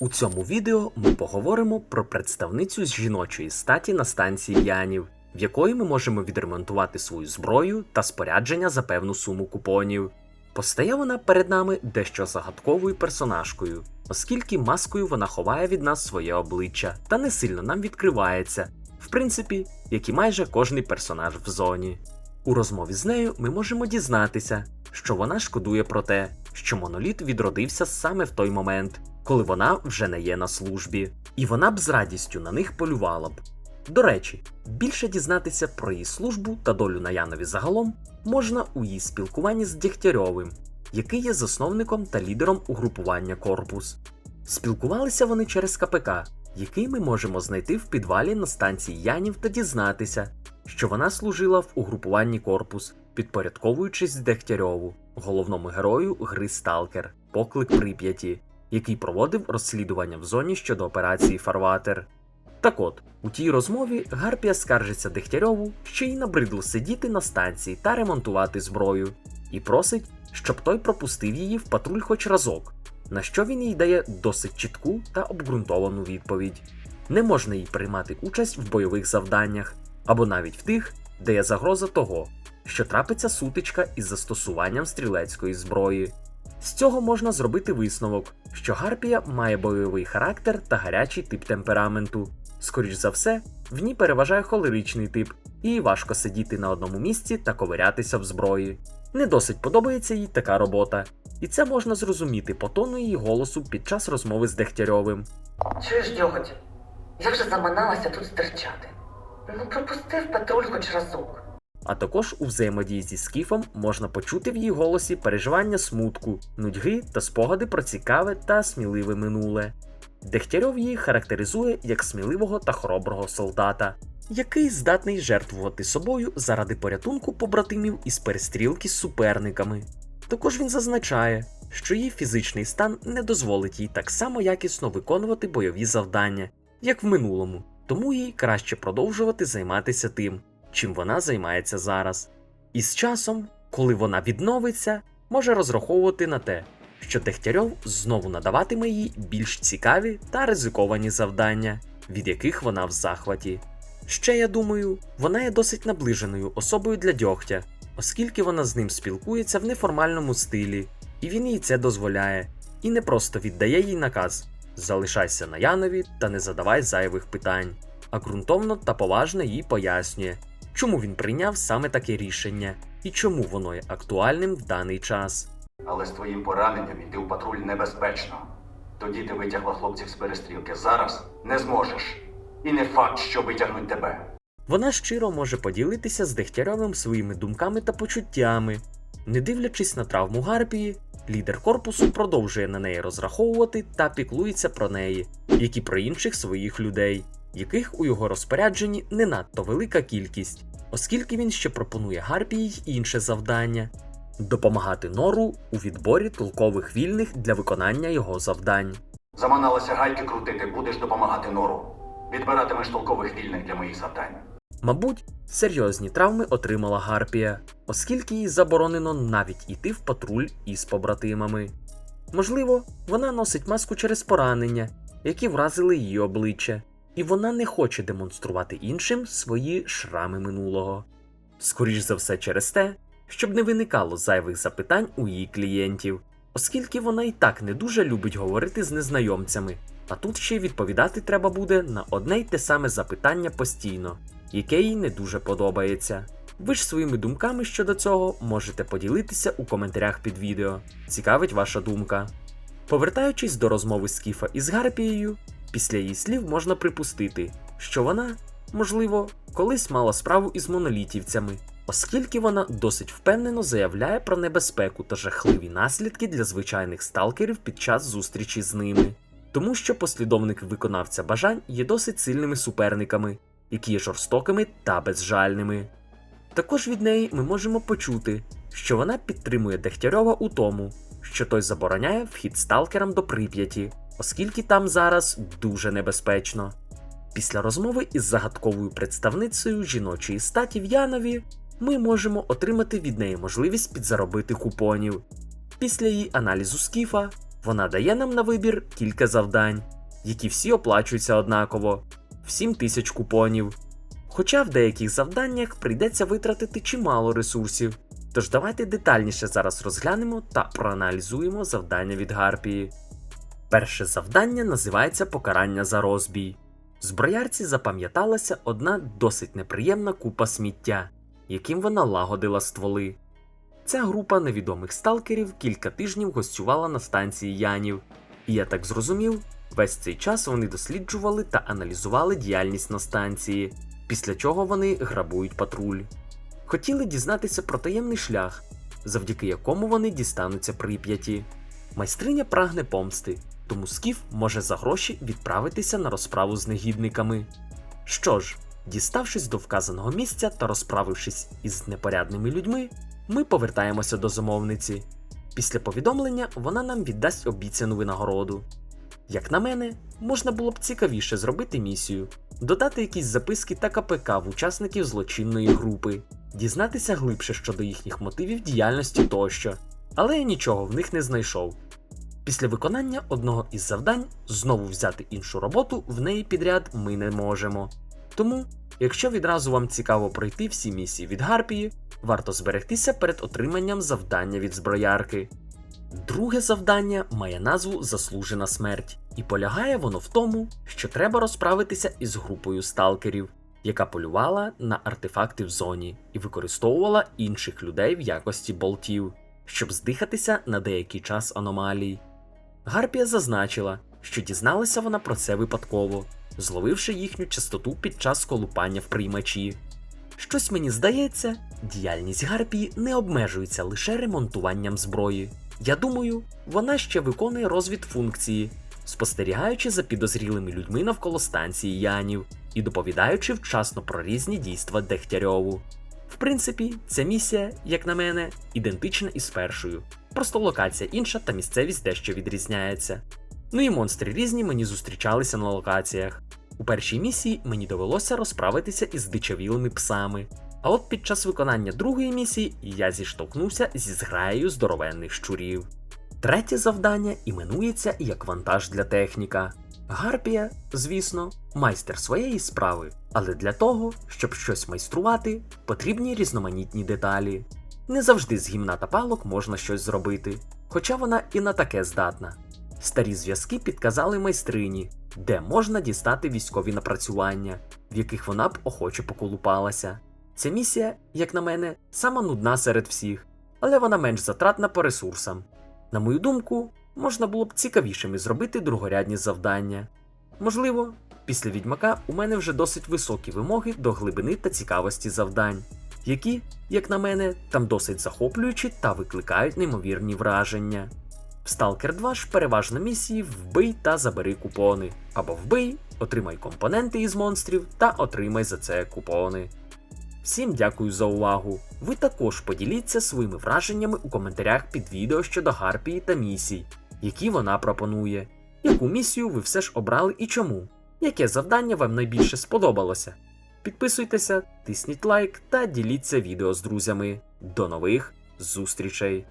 У цьому відео ми поговоримо про представницю з жіночої статі на станції Янів, в якої ми можемо відремонтувати свою зброю та спорядження за певну суму купонів. Постає вона перед нами дещо загадковою персонажкою, оскільки маскою вона ховає від нас своє обличчя та не сильно нам відкривається, в принципі, як і майже кожний персонаж в зоні. У розмові з нею ми можемо дізнатися, що вона шкодує про те, що моноліт відродився саме в той момент, коли вона вже не є на службі, і вона б з радістю на них полювала б. До речі, більше дізнатися про її службу та долю на Янові загалом можна у її спілкуванні з Дєгтярьовим, який є засновником та лідером угрупування Корпус. Спілкувалися вони через КПК, який ми можемо знайти в підвалі на станції Янів та дізнатися, що вона служила в угрупуванні Корпус, підпорядковуючись Дегтярьову, головному герою гри Сталкер, поклик Прип'яті, який проводив розслідування в зоні щодо операції Фарватер. Так от, у тій розмові Гарпія скаржиться Дегтярьову, що їй набридло сидіти на станції та ремонтувати зброю, і просить, щоб той пропустив її в патруль хоч разок, на що він їй дає досить чітку та обґрунтовану відповідь. Не можна їй приймати участь в бойових завданнях, або навіть в тих, де є загроза того, що трапиться сутичка із застосуванням стрілецької зброї. З цього можна зробити висновок, що Гарпія має бойовий характер та гарячий тип темпераменту. Скоріш за все, в ній переважає холеричний тип, і важко сидіти на одному місці та ковирятися в зброї. Не досить подобається їй така робота, і це можна зрозуміти по тону її голосу під час розмови з Дегтярьовим. Чуєш, дьоготь, як же заманалася тут стирчати? Ну, пропустив патруль хоч разок. А також у взаємодії зі Скіфом можна почути в її голосі переживання смутку, нудьги та спогади про цікаве та сміливе минуле. Дегтярьов її характеризує як сміливого та хороброго солдата, який здатний жертвувати собою заради порятунку побратимів із перестрілки з суперниками. Також він зазначає, що її фізичний стан не дозволить їй так само якісно виконувати бойові завдання, як в минулому, тому їй краще продовжувати займатися тим, чим вона займається зараз. І з часом, коли вона відновиться, може розраховувати на те, що Дегтярьов знову надаватиме їй більш цікаві та ризиковані завдання, від яких вона в захваті. Ще я думаю, вона є досить наближеною особою для дьогтя, оскільки вона з ним спілкується в неформальному стилі, і він їй це дозволяє, і не просто віддає їй наказ залишайся на Янові та не задавай зайвих питань, а ґрунтовно та поважно їй пояснює, чому він прийняв саме таке рішення і чому воно є актуальним в даний час. Але з твоїм пораненням йти у патруль небезпечно. Тоді ти витягла хлопців з перестрілки. Зараз не зможеш. І не факт, що витягнуть тебе. Вона щиро може поділитися з Дегтярьовим своїми думками та почуттями. Не дивлячись на травму Гарпії, лідер корпусу продовжує на неї розраховувати та піклується про неї, як і про інших своїх людей, яких у його розпорядженні не надто велика кількість, оскільки він ще пропонує Гарпії й інше завдання допомагати Нору у відборі толкових вільних для виконання його завдань. Заманалася гайки крутити, будеш допомагати нору. Відбиратимеш толкових вільних для моїх завдань. Мабуть, серйозні травми отримала Гарпія, оскільки їй заборонено навіть іти в патруль із побратимами. Можливо, вона носить маску через поранення, які вразили її обличчя, і вона не хоче демонструвати іншим свої шрами минулого. Скоріш за все через те, щоб не виникало зайвих запитань у її клієнтів, оскільки вона і так не дуже любить говорити з незнайомцями, а тут ще й відповідати треба буде на одне й те саме запитання постійно, яке їй не дуже подобається. Ви ж своїми думками щодо цього можете поділитися у коментарях під відео. Цікавить ваша думка. Повертаючись до розмови Скіфа із Гарпією, після її слів можна припустити, що вона, можливо, колись мала справу із монолітівцями, оскільки вона досить впевнено заявляє про небезпеку та жахливі наслідки для звичайних сталкерів під час зустрічі з ними, тому що послідовники виконавця бажань є досить сильними суперниками, які є жорстокими та безжальними. Також від неї ми можемо почути, що вона підтримує Дегтярьова у тому, що той забороняє вхід сталкерам до Прип'яті, оскільки там зараз дуже небезпечно. Після розмови із загадковою представницею жіночої статі в Янові ми можемо отримати від неї можливість підзаробити купонів. Після її аналізу скіфа Вона дає нам на вибір кілька завдань, які всі оплачуються однаково в 7 тисяч купонів. Хоча в деяких завданнях прийдеться витратити чимало ресурсів. Тож давайте детальніше зараз розглянемо та проаналізуємо завдання від Гарпії. Перше завдання називається Покарання за розбій. Зброярці запам'яталася одна досить неприємна купа сміття, яким вона лагодила стволи. Ця група невідомих сталкерів кілька тижнів гостювала на станції Янів, і я так зрозумів, весь цей час вони досліджували та аналізували діяльність на станції, після чого вони грабують патруль. Хотіли дізнатися про таємний шлях, завдяки якому вони дістануться прип'яті. Майстриня прагне помсти, тому Скіф може за гроші відправитися на розправу з негідниками. Що ж, діставшись до вказаного місця та розправившись із непорядними людьми, ми повертаємося до замовниці. Після повідомлення вона нам віддасть обіцяну винагороду. Як на мене, можна було б цікавіше зробити місію, додати якісь записки та КПК в учасників злочинної групи, дізнатися глибше щодо їхніх мотивів діяльності тощо, але я нічого в них не знайшов. Після виконання одного із завдань знову взяти іншу роботу в неї підряд ми не можемо. Тому, якщо відразу вам цікаво пройти всі місії від Гарпії, варто зберегтися перед отриманням завдання від зброярки. Друге завдання має назву Заслужена смерть, і полягає воно в тому, що треба розправитися із групою сталкерів, яка полювала на артефакти в зоні і використовувала інших людей в якості болтів, щоб здихатися на деякий час аномалій. Гарпія зазначила, що дізналася вона про це випадково, зловивши їхню частоту під час колупання в приймачі. Щось мені здається, діяльність Гарпії не обмежується лише ремонтуванням зброї. Я думаю, вона ще виконує розвідфункції, спостерігаючи за підозрілими людьми навколо станції Янів і доповідаючи вчасно про різні дійства Дегтярьову. В принципі, ця місія, як на мене, ідентична із першою, просто локація інша та місцевість дещо відрізняється. Ну і монстри різні мені зустрічалися на локаціях. У першій місії мені довелося розправитися із дичавілими псами. А от під час виконання другої місії я зіштовхнувся зі зграєю здоровенних щурів. Третє завдання іменується як вантаж для техніка. Гарпія, звісно, майстер своєї справи, але для того, щоб щось майструвати, потрібні різноманітні деталі. Не завжди з гімна та палок можна щось зробити, хоча вона і на таке здатна. Старі зв'язки підказали майстрині, де можна дістати військові напрацювання, в яких вона б охоче поколупалася. Ця місія, як на мене, сама нудна серед всіх, але вона менш затратна по ресурсам. На мою думку, можна було б цікавішими зробити другорядні завдання. Можливо, після відьмака у мене вже досить високі вимоги до глибини та цікавості завдань, які, як на мене, там досить захоплюючі та викликають неймовірні враження. В Stalker 2 ж переважно місії вбий та забери купони, або вбий, отримай компоненти із монстрів та отримай за це купони. Всім дякую за увагу. Ви також поділіться своїми враженнями у коментарях під відео щодо Гарпії та місій, які вона пропонує. Яку місію ви все ж обрали і чому? Яке завдання вам найбільше сподобалося? Підписуйтеся, тисніть лайк та діліться відео з друзями. До нових зустрічей!